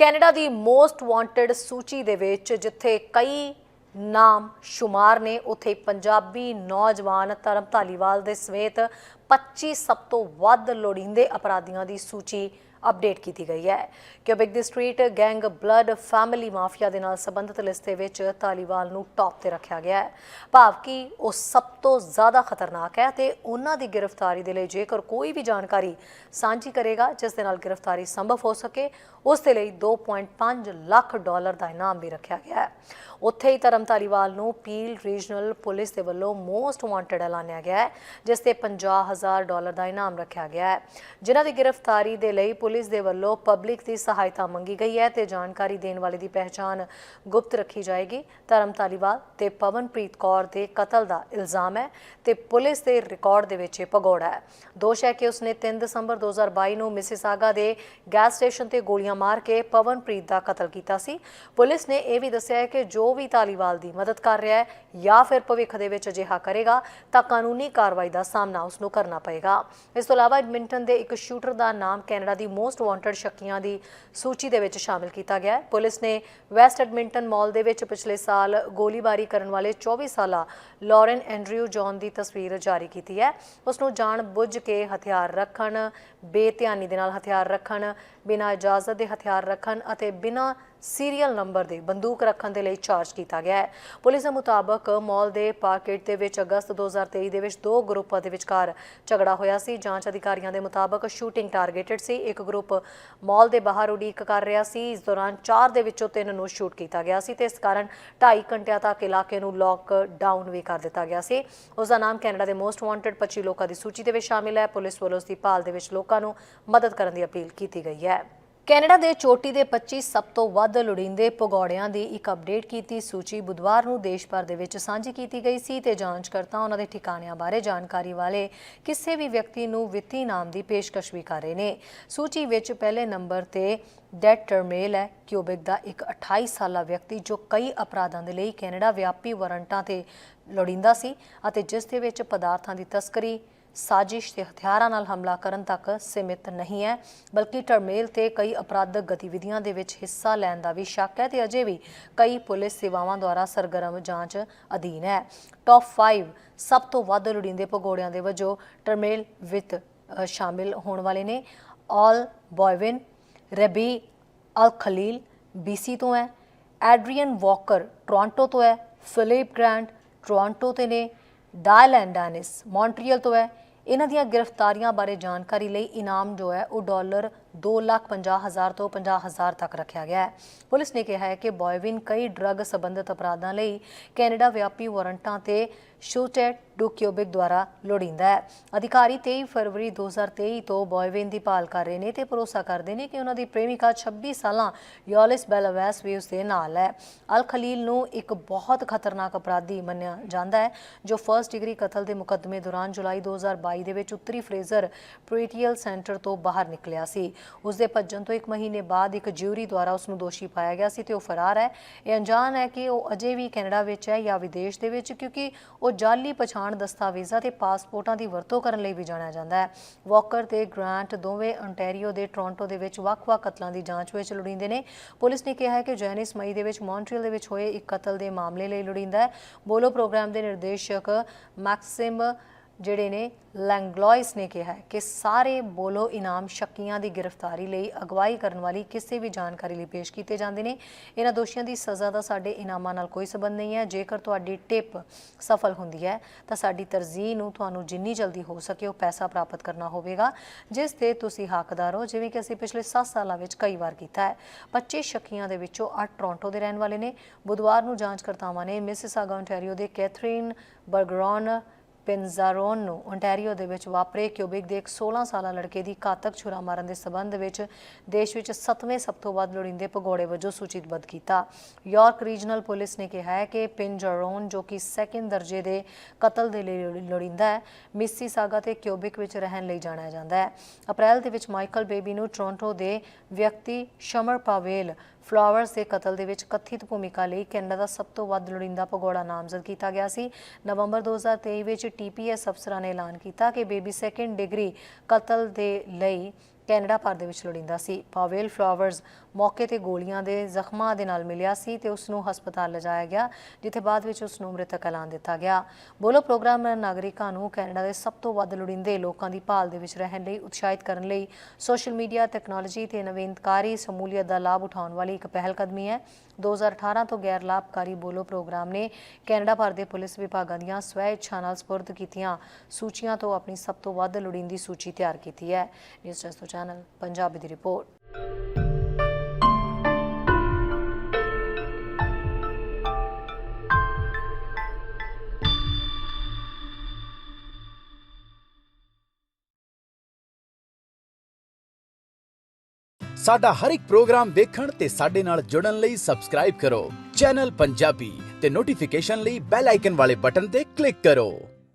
Canada ਦੀ most wanted ਸੂਚੀ ਦੇ ਵਿੱਚ ਜਿੱਥੇ ਕਈ ਨਾਮ ਸ਼ੁਮਾਰ ਨੇ, ਉੱਥੇ ਪੰਜਾਬੀ ਨੌਜਵਾਨ ਧਰਮ ਧਾਲੀਵਾਲ ਦੇ ਸਮੇਤ 25 ਸਭ ਤੋਂ ਵੱਧ ਲੋੜੀਂਦੇ ਅਪਰਾਧੀਆਂ ਦੀ ਸੂਚੀ ਅਪਡੇਟ ਕੀਤੀ ਗਈ ਹੈ। ਕਿਊਬਿਕ ਦੀ street gang blood family mafia ਦੇ ਨਾਲ ਸੰਬੰਧਿਤ ਲਿਸਟ ਦੇ ਵਿੱਚ ਧਾਲੀਵਾਲ ਨੂੰ ਟੌਪ ਤੇ ਰੱਖਿਆ ਗਿਆ ਹੈ। ਭਾਵ ਕਿ ਉਹ ਸਭ ਤੋਂ ਜ਼ਿਆਦਾ ਖਤਰਨਾਕ ਹੈ ਤੇ ਉਹਨਾਂ ਦੀ ਗ੍ਰਿਫਤਾਰੀ ਦੇ ਲਈ ਜੇਕਰ ਕੋਈ ਵੀ ਜਾਣਕਾਰੀ ਸਾਂਝੀ ਕਰੇਗਾ, ਜਿਸ ਦੇ ਨਾਲ ਗ੍ਰਿਫਤਾਰੀ ਸੰਭਵ ਹੋ ਸਕੇ, ਉਸ ਦੇ ਲਈ 2.5 ਲੱਖ ਡਾਲਰ ਦਾ ਇਨਾਮ ਵੀ ਰੱਖਿਆ ਗਿਆ ਹੈ। ਉੱਥੇ ਹੀ ਧਰਮ ਧਾਲੀਵਾਲ ਨੂੰ ਪੀਲ ਰੀਜਨਲ ਪੁਲਿਸ ਦੇ ਵੱਲੋਂ ਮੋਸਟ ਵਾਂਟਡ ਐਲਾਨਿਆ ਗਿਆ ਹੈ, ਜਿਸ ਤੇ 50000 ਡਾਲਰ ਦਾ ਇਨਾਮ ਰੱਖਿਆ ਗਿਆ ਹੈ। ਜਿਨ੍ਹਾਂ ਦੀ ਗ੍ਰਿਫਤਾਰੀ ਦੇ ਲਈ ਪੁਲਿਸ ਦੇ ਵੱਲੋਂ ਪਬਲਿਕ ਦੀ ਸਹਾਇਤਾ ਮੰਗੀ ਗਈ ਹੈ ਤੇ ਜਾਣਕਾਰੀ ਦੇਣ ਵਾਲੇ ਦੀ ਪਹਿਚਾਣ ਗੁਪਤ ਰੱਖੀ ਜਾਏਗੀ। ਧਰਮ ਧਾਲੀਵਾਲ ਤੇ ਪਵਨਪ੍ਰੀਤ ਕੌਰ ਦੇ ਕਤਲ ਦਾ ਇਲਜ਼ਾਮ ਹੈ ਤੇ ਪੁਲਿਸ ਦੇ ਰਿਕਾਰਡ ਦੇ ਵਿੱਚ ਇਹ ਭਗੌੜਾ ਹੈ। ਦੋਸ਼ ਹੈ ਕਿ ਉਸਨੇ 3 ਦਸੰਬਰ 2022 ਨੂੰ ਮਿਸਿਸਾਗਾ ਦੇ ਗੈਸ ਸਟੇਸ਼ਨ ਤੇ ਗੋਲੀਆਂ ਮਾਰ ਕੇ ਪਵਨਪ੍ਰੀਤ ਦਾ ਕਤਲ ਕੀਤਾ ਸੀ। ਪੁਲਿਸ ਨੇ ਇਹ ਵੀ ਦੱਸਿਆ ਹੈ ਕਿ ਜੋ ਵੀ ਧਾਲੀਵਾਲ ਦੀ ਮਦਦ ਕਰ ਰਿਹਾ ਹੈ ਜਾਂ ਫਿਰ ਭਵਿੱਖ ਦੇ ਵਿੱਚ ਅਜਿਹਾ ਕਰੇਗਾ ਤਾਂ ਕਾਨੂੰਨੀ ਕਾਰਵਾਈ ਦਾ ਸਾਹਮਣਾ ਉਸ ਨੂੰ ਕਰਨਾ ਪਏਗਾ। ਇਸ ਤੋਂ ਇਲਾਵਾ ਐਡਮਿੰਟਨ ਦੇ ਇੱਕ ਸ਼ੂਟਰ ਦਾ ਨਾਮ ਕੈਨੇਡਾ ਦੀ ਮੋਸਟ ਵਾਂਟਡ ਸ਼ੱਕੀਆਂ ਦੀ ਸੂਚੀ ਦੇ ਵਿੱਚ ਸ਼ਾਮਿਲ ਕੀਤਾ ਗਿਆ ਹੈ। ਪੁਲਿਸ ਨੇ ਵੈਸਟ ਐਡਮਿੰਟਨ ਮਾਲ ਦੇ ਵਿੱਚ ਪਿਛਲੇ ਸਾਲ ਗੋਲੀਬਾਰੀ ਕਰਨ ਵਾਲੇ 24 ਸਾਲਾ ਲੌਰਨ ਐਂਡਰਿਊ ਜੌਨ ਦੀ ਤਸਵੀਰ ਜਾਰੀ ਕੀਤੀ ਹੈ। ਉਸ ਨੂੰ ਜਾਣ ਬੁੱਝ ਕੇ ਹਥਿਆਰ ਰੱਖਣ, ਬੇਧਿਆਨੀ ਦੇ ਨਾਲ ਹਥਿਆਰ ਰੱਖਣ, ਬਿਨਾਂ ਇਜਾਜ਼ਤ ਦੇ ਹਥਿਆਰ ਰੱਖਣ ਅਤੇ ਬਿਨਾਂ ਸੀਰੀਅਲ ਨੰਬਰ ਦੇ ਬੰਦੂਕ ਰੱਖਣ ਦੇ ਲਈ ਚਾਰਜ ਕੀਤਾ ਗਿਆ ਹੈ। ਪੁਲਿਸ ਦੇ ਮੁਤਾਬਕ ਮਾਲ ਦੇ ਪਾਰਕੇਟ ਦੇ ਵਿੱਚ ਅਗਸਤ 2023 ਦੇ ਵਿੱਚ ਦੋ ਗਰੁੱਪਾਂ ਦੇ ਵਿਚਕਾਰ ਝਗੜਾ ਹੋਇਆ ਸੀ। ਜਾਂਚ ਅਧਿਕਾਰੀਆਂ ਦੇ ਮੁਤਾਬਕ ਸ਼ੂਟਿੰਗ ਟਾਰਗੇਟਡ ਸੀ। ਇੱਕ ਗਰੁੱਪ ਮਾਲ ਦੇ ਬਾਹਰ ਉਡੀਕ ਕਰ ਰਿਹਾ ਸੀ। ਇਸ ਦੌਰਾਨ ਚਾਰ ਦੇ ਵਿੱਚੋਂ ਤਿੰਨ ਨੂੰ ਸ਼ੂਟ ਕੀਤਾ ਗਿਆ ਸੀ ਤੇ ਇਸ ਕਾਰਨ 2.5 ਘੰਟਿਆਂ ਤੱਕ ਇਲਾਕੇ ਨੂੰ ਲੋਕ ਡਾਊਨ ਵੀ ਕਰ ਦਿੱਤਾ ਗਿਆ ਸੀ। ਉਸ ਦਾ ਨਾਮ ਕੈਨੇਡਾ ਦੇ ਮੋਸਟ ਵਾਂਟਡ 25 ਲੋਕਾਂ ਦੀ ਸੂਚੀ ਦੇ ਵਿੱਚ ਸ਼ਾਮਿਲ ਹੈ। ਪੁਲਿਸ ਵੱਲੋਂ ਉਸ ਦੀ ਭਾਲ ਦੇ ਵਿੱਚ ਲੋਕਾਂ ਨੂੰ ਮਦਦ ਕਰਨ ਦੀ ਅਪੀਲ ਕੀਤੀ ਗਈ ਹੈ। ਕੈਨੇਡਾ ਦੇ ਚੋਟੀ ਦੇ 25 ਸਭ ਤੋਂ ਵੱਧ ਲੋੜੀਂਦੇ ਭਗੌੜਿਆਂ ਦੀ ਇੱਕ ਅਪਡੇਟ ਕੀਤੀ ਸੂਚੀ ਬੁੱਧਵਾਰ ਨੂੰ ਦੇਸ਼ ਭਰ ਦੇ ਵਿੱਚ ਸਾਂਝੀ ਕੀਤੀ ਗਈ ਸੀ ਤੇ ਜਾਂਚਕਰਤਾ ਉਹਨਾਂ ਦੇ ਠਿਕਾਣਿਆਂ ਬਾਰੇ ਜਾਣਕਾਰੀ ਵਾਲੇ ਕਿਸੇ ਵੀ ਵਿਅਕਤੀ ਨੂੰ ਵਿੱਤੀ ਨਾਮ ਦੀ ਪੇਸ਼ਕਸ਼ ਵੀ ਕਰ ਰਹੇ ਨੇ। ਸੂਚੀ ਵਿੱਚ ਪਹਿਲੇ ਨੰਬਰ ਤੇ ਡੈਟ ਟਰਮੇਲ ਹੈ, ਕਿਊਬਿਕ ਦਾ ਇੱਕ 28 ਸਾਲਾ ਵਿਅਕਤੀ ਜੋ ਕਈ ਅਪਰਾਧਾਂ ਦੇ ਲਈ ਕੈਨੇਡਾ ਵਿਆਪੀ ਵਾਰੰਟਾਂ ਤੇ ਲੋੜੀਂਦਾ ਸੀ ਅਤੇ ਜਿਸ ਦੇ ਵਿੱਚ ਪਦਾਰਥਾਂ ਦੀ ਤਸਕਰੀ ਸਾਜ਼ਿਸ਼ ਤੇ ਹਥਿਆਰਾਂ ਨਾਲ ਹਮਲਾ ਕਰਨ ਤੱਕ ਸੀਮਿਤ ਨਹੀਂ ਹੈ, ਬਲਕਿ ਟਰਮੇਲ ਤੇ ਕਈ ਅਪਰਾਧਕ ਗਤੀਵਿਧੀਆਂ ਦੇ ਵਿੱਚ ਹਿੱਸਾ ਲੈਣ ਦਾ ਵੀ ਸ਼ੱਕ ਹੈ ਤੇ ਅਜੇ ਵੀ ਕਈ ਪੁਲਿਸ ਸੇਵਾਵਾਂ ਦੁਆਰਾ ਸਰਗਰਮ ਜਾਂਚ ਅਧੀਨ ਹੈ। ਟੌਪ 5 ਸਭ ਤੋਂ ਵੱਧ ਲੋੜੀਂਦੇ ਭਗੌੜਿਆਂ ਦੇ ਵਜੋਂ ਟਰਮੇਲ ਵਿਤ ਸ਼ਾਮਿਲ ਹੋਣ ਵਾਲੇ ਨੇ। ਆਲ ਬॉयਵਿਨ ਰਬੀ ਅਲ ਖਲੀਲ BC ਤੋਂ ਹੈ ਐਡਰੀਅਨ ਵਾਕਰ ਟੋਰਾਂਟੋ ਤੋਂ ਹੈ ਫਿਲਿਪ ਗ੍ਰੈਂਡ ਟੋਰਾਂਟੋ ਤੇ ਨੇ ਡਾਇਲ ਐਂਡ ਡੈਨਿਸ ਮੌਂਟਰੀਅਲ ਤੋਂ ਹੈ। ਇਹਨਾਂ ਦੀਆਂ ਗ੍ਰਿਫਤਾਰੀਆਂ ਬਾਰੇ ਜਾਣਕਾਰੀ ਲਈ ਇਨਾਮ ਜੋ ਹੈ ਉਹ ਡਾਲਰ 250000 ਤੋਂ 50000 ਤੱਕ ਰੱਖਿਆ ਗਿਆ ਹੈ। ਪੁਲਿਸ ਨੇ ਕਿਹਾ ਹੈ ਕਿ ਬॉयਵਿਨ ਕਈ ਡਰੱਗ ਸੰਬੰਧਿਤ ਅਪਰਾਧਾਂ ਲਈ ਕੈਨੇਡਾ ਵਿਆਪੀ ਵਾਰੰਟਾਂ ਤੇ ਸ਼ੂਟੈਟ ਡੂਕਿਊਬਿਕ ਦੁਆਰਾ ਲੋੜੀਂਦਾ ਹੈ। ਅਧਿਕਾਰੀ 23 ਫਰਵਰੀ 2023 ਤੋਂ ਬॉयਵਿਨ ਦੀ ਭਾਲ ਕਰ ਰਹੇ ਨੇ ਤੇ ਭਰੋਸਾ ਕਰਦੇ ਨੇ ਕਿ ਉਹਨਾਂ ਦੀ ਪ੍ਰੇਮਿਕਾ 26 ਸਾਲਾਂ ਯੋਲਿਸ ਬੈਲਾਵੈਸ ਵੀ ਉਸ ਦੇ ਨਾਲ ਹੈ। ਅਲ ਖਲੀਲ ਨੂੰ ਇੱਕ ਬਹੁਤ ਖਤਰਨਾਕ ਅਪਰਾਧੀ ਮੰਨਿਆ ਜਾਂਦਾ ਹੈ, ਜੋ ਫਰਸਟ ਡਿਗਰੀ ਕਤਲ ਦੇ ਮੁਕੱਦਮੇ ਦੌਰਾਨ ਜੁਲਾਈ 2022 ਦੇ ਵਿੱਚ ਉੱਤਰੀ ਫਰੇਜ਼ਰ ਪ੍ਰੀਟੀਅਲ ਸੈਂਟਰ ਤੋਂ ਬਾਹਰ ਨਿਕਲਿਆ ਸੀ। ਉਸ ਦੇ ਭੱਜਣ ਤੋਂ ਇੱਕ ਮਹੀਨੇ ਬਾਅਦ ਇੱਕ ਜਿਊਰੀ ਦੁਆਰਾ ਉਸ ਨੂੰ ਦੋਸ਼ੀ ਪਾਇਆ ਗਿਆ ਸੀ ਤੇ ਉਹ ਫਰਾਰ ਹੈ। ਇਹ ਅਣਜਾਣ ਹੈ ਕਿ ਉਹ ਅਜੇ ਵੀ ਕੈਨੇਡਾ ਵਿੱਚ ਹੈ ਜਾਂ ਵਿਦੇਸ਼ ਦੇ ਵਿੱਚ, ਕਿਉਂਕਿ ਉਹ ਜਾਲੀ ਪਛਾਣ ਦਸਤਾਵੇਜ਼ਾਂ ਤੇ ਪਾਸਪੋਰਟਾਂ ਦੀ ਵਰਤੋਂ ਕਰਨ ਲਈ ਵੀ ਜਾਣਿਆ ਜਾਂਦਾ ਹੈ। ਵਾਕਰ ਤੇ ਗ੍ਰਾਂਟ ਦੋਵੇਂ ontario ਦੇ ਟੋਰਾਂਟੋ ਦੇ ਵਿੱਚ ਵੱਖ-ਵੱਖ ਕਤਲਾਂ ਦੀ ਜਾਂਚ ਵਿੱਚ ਲੋੜੀਂਦੇ ਨੇ। ਪੁਲਿਸ ਨੇ ਕਿਹਾ ਹੈ ਕਿ ਜੈਨਿਸ ਮਈ ਦੇ ਵਿੱਚ ਮੌਂਟਰੀਅਲ ਦੇ ਵਿੱਚ ਹੋਏ ਇੱਕ ਕਤਲ ਦੇ ਮਾਮਲੇ ਲਈ ਲੋੜੀਂਦਾ ਹੈ। ਬੋਲੋ ਪ੍ਰੋਗਰਾਮ ਦੇ ਨਿਰਦੇਸ਼ਕ ਮੈਕਸਿਮ ਜਿਹੜੇ ਨੇ ਲੈਂਗਲੋਇਸ ਨੇ ਕਿਹਾ ਹੈ ਕਿ ਸਾਰੇ ਬੋਲੋ ਇਨਾਮ ਸ਼ੱਕੀਆਂ ਦੀ ਗ੍ਰਿਫਤਾਰੀ ਲਈ ਅਗਵਾਈ ਕਰਨ ਵਾਲੀ ਕਿਸੇ ਵੀ ਜਾਣਕਾਰੀ ਲਈ ਪੇਸ਼ ਕੀਤੇ ਜਾਂਦੇ ਨੇ। ਇਹਨਾਂ ਦੋਸ਼ੀਆਂ ਦੀ ਸਜ਼ਾ ਦਾ ਸਾਡੇ ਇਨਾਮਾਂ ਨਾਲ ਕੋਈ ਸਬੰਧ ਨਹੀਂ ਹੈ। ਜੇਕਰ ਤੁਹਾਡੀ ਟਿਪ ਸਫਲ ਹੁੰਦੀ ਹੈ, ਤਾਂ ਸਾਡੀ ਤਰਜੀਹ ਨੂੰ ਤੁਹਾਨੂੰ ਜਿੰਨੀ ਜਲਦੀ ਹੋ ਸਕੇ ਉਹ ਪੈਸਾ ਪ੍ਰਾਪਤ ਕਰਨਾ ਹੋਵੇਗਾ, ਜਿਸ ਤੇ ਤੁਸੀਂ ਹੱਕਦਾਰ ਹੋ। ਜਿਵੇਂ ਕਿ ਅਸੀਂ ਪਿਛਲੇ 7 ਸਾਲਾਂ ਵਿੱਚ ਕਈ ਵਾਰ ਕੀਤਾ ਹੈ। 25 ਸ਼ੱਕੀਆਂ ਦੇ ਵਿੱਚੋਂ 8 ਟੋਰਾਂਟੋ ਦੇ ਰਹਿਣ ਵਾਲੇ ਨੇ। ਬੁੱਧਵਾਰ ਨੂੰ ਜਾਂਚਕਰਤਾਵਾਂ ਨੇ ਮਿਸਿਸਾਗਾ ontario ਦੇ ਕੈਥਰੀਨ ਬਰਗਰੌਨ ਪਿੰਜ਼ਾਰੋਨ ਨੂੰ ontario ਦੇ ਵਿੱਚ ਵਾਪਰੇ ਕਿਊਬਿਕ ਦੇ ਇੱਕ 16 ਸਾਲਾ ਲੜਕੇ ਦੀ ਘਾਤਕ ਛੁਰਾ ਮਾਰਨ ਦੇ ਸਬੰਧ ਵਿੱਚ ਦੇਸ਼ ਵਿੱਚ 7ਵੇਂ ਸਭ ਤੋਂ ਵੱਧ ਲੋੜੀਂਦੇ ਭਗੌੜੇ ਵਜੋਂ ਸੂਚਿਤਬੱਧ ਕੀਤਾ। ਯਾਰਕ ਰੀਜਨਲ ਪੁਲਿਸ ਨੇ ਕਿਹਾ ਹੈ ਕਿ ਪਿੰਜਰੋਨ, ਜੋ ਕਿ ਸੈਕੰਡ ਦਰਜੇ ਦੇ ਕਤਲ ਦੇ ਲਈ ਲੋੜੀ- ਲੋੜੀਂਦਾ ਹੈ ਮਿਸੀਸਾਗਾ ਤੇ ਕਿਊਬਿਕ ਵਿੱਚ ਰਹਿਣ ਲਈ ਜਾਣਿਆ ਜਾਂਦਾ ਹੈ। ਅਪ੍ਰੈਲ ਦੇ ਵਿੱਚ ਮਾਈਕਲ ਬੇਬੀ ਨੂੰ ਟੋਰਾਂਟੋ ਦੇ ਵਿਅਕਤੀ ਸ਼ਮਰ ਪਾਵੇਲ ਫਲਾਵਰਸ ਦੇ ਕਤਲ ਦੇ ਵਿੱਚ ਕਥਿਤ ਭੂਮਿਕਾ ਲਈ ਕੈਨੇਡਾ ਦਾ ਸਭ ਤੋਂ ਵੱਧ ਲੋੜੀਂਦਾ ਭਗੌੜਾ ਨਾਮਜ਼ਦ ਕੀਤਾ ਗਿਆ ਸੀ। ਨਵੰਬਰ 2023 ਵਿੱਚ ਟੀਪੀਐਸ ਅਫਸਰਾਂ ਨੇ ਐਲਾਨ ਕੀਤਾ ਕਿ ਬੇਬੀ ਸੈਕੰਡ ਡਿਗਰੀ ਕਤਲ ਦੇ ਲਈ ਕੈਨੇਡਾ ਭਰ ਦੇ ਵਿੱਚ ਲੋੜੀਂਦਾ ਸੀ। ਪਾਵੇਲ ਫਲਾਵਰਸ ਮੌਕੇ ਤੇ ਗੋਲੀਆਂ ਦੇ ਜ਼ਖਮਾਂ ਦੇ ਨਾਲ ਮਿਲਿਆ ਸੀ ਤੇ ਉਸ ਨੂੰ ਹਸਪਤਾਲ ਲਿਜਾਇਆ ਗਿਆ, ਜਿੱਥੇ ਬਾਅਦ ਵਿੱਚ ਉਸ ਨੂੰ ਮ੍ਰਿਤਕ ਐਲਾਨ ਦਿੱਤਾ ਗਿਆ। ਬੋਲੋ ਪ੍ਰੋਗਰਾਮ ਨਾਗਰਿਕਾਂ ਨੂੰ ਕੈਨੇਡਾ ਦੇ ਸਭ ਤੋਂ ਵੱਧ ਲੋੜੀਂਦੇ ਲੋਕਾਂ ਦੀ ਭਾਲ ਦੇ ਵਿੱਚ ਰਹਿਣ ਲਈ, ਉਤਸ਼ਾਹਿਤ ਕਰਨ ਲਈ ਸੋਸ਼ਲ ਮੀਡੀਆ, ਟੈਕਨੋਲੋਜੀ ਤੇ ਨਵੀਨਕਾਰੀ ਸਮੂਲੀਅਤ ਦਾ ਲਾਭ ਉਠਾਉਣ ਵਾਲੀ ਇੱਕ ਪਹਿਲ ਕਦਮੀ ਹੈ। 2018 ਤੋਂ ਗੈਰ ਲਾਭਕਾਰੀ ਬੋਲੋ ਪ੍ਰੋਗਰਾਮ ਨੇ ਕੈਨੇਡਾ ਭਰ ਦੇ ਪੁਲਿਸ ਵਿਭਾਗਾਂ ਦੀਆਂ ਸਵੈ ਇੱਛਾ ਨਾਲ ਸਪੁਰਦ ਕੀਤੀਆਂ ਸੂਚੀਆਂ ਤੋਂ ਆਪਣੀ ਸਭ ਤੋਂ ਵੱਧ ਲੋੜੀਂਦੀ ਸੂਚੀ ਤਿਆਰ ਕੀਤੀ ਹੈ। ਨਿਊਜ਼ ਟੈਸਟੋ ਚੈਨਲ ਪੰਜਾਬੀ ਦੀ ਰਿਪੋਰਟ ਸਾਡਾ ਹਰ ਇੱਕ ਪ੍ਰੋਗਰਾਮ ਦੇਖਣ ਤੇ ਸਾਡੇ ਨਾਲ ਜੁੜਨ ਲਈ ਸਬਸਕ੍ਰਾਈਬ ਕਰੋ। ਚੈਨਲ ਪੰਜਾਬੀ ਤੇ ਨੋਟੀਫਿਕੇਸ਼ਨ ਲਈ ਬੈਲ ਆਈਕਨ ਵਾਲੇ ਬਟਨ ਤੇ ਕਲਿੱਕ ਕਰੋ।